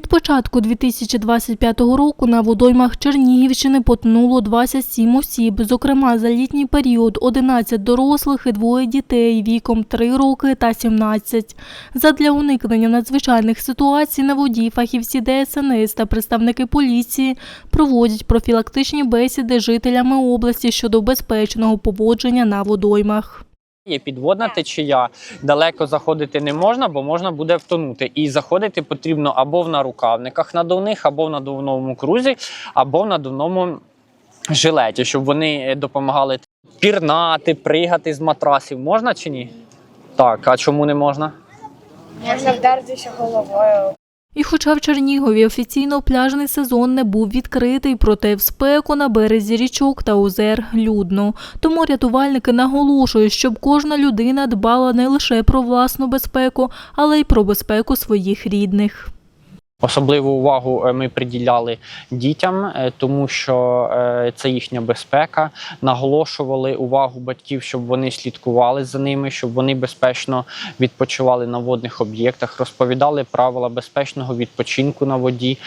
початку 2025 року на водоймах Чернігівщини потонуло 27 осіб, зокрема за літній період 11 дорослих і двоє дітей віком 3 роки та 17. Задля уникнення надзвичайних ситуацій на воді фахівці ДСНС та представники поліції проводять профілактичні бесіди жителями області щодо безпечного поводження на водоймах. Є підводна течія, далеко заходити не можна, бо можна буде втонути. І заходити потрібно або в нарукавниках надувних, або в надувному крузі, або в надувному жилеті, щоб вони е, допомагали пірнати, пригати з матрасів. Можна чи ні? Так, а чому не можна? Можна вдаритися головою. І хоча в Чернігові офіційно пляжний сезон не був відкритий, проте в спеку на березі річок та озер людно. Тому рятувальники наголошують, щоб кожна людина дбала не лише про власну безпеку, але й про безпеку своїх рідних. Особливу увагу е, ми приділяли дітям, е, тому що е, це їхня безпека. Наголошували увагу батьків, щоб вони слідкували за ними, щоб вони безпечно відпочивали на водних об'єктах, розповідали правила безпечного відпочинку на воді,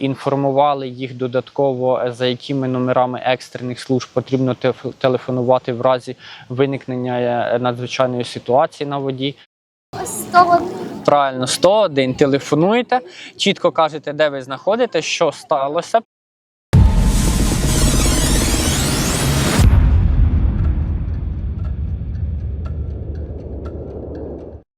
інформували їх додатково, за якими номерами екстрених служб потрібно телефонувати в разі виникнення надзвичайної ситуації на воді. Правильно, 101 телефонуєте, чітко кажете, де ви знаходитесь, що сталося.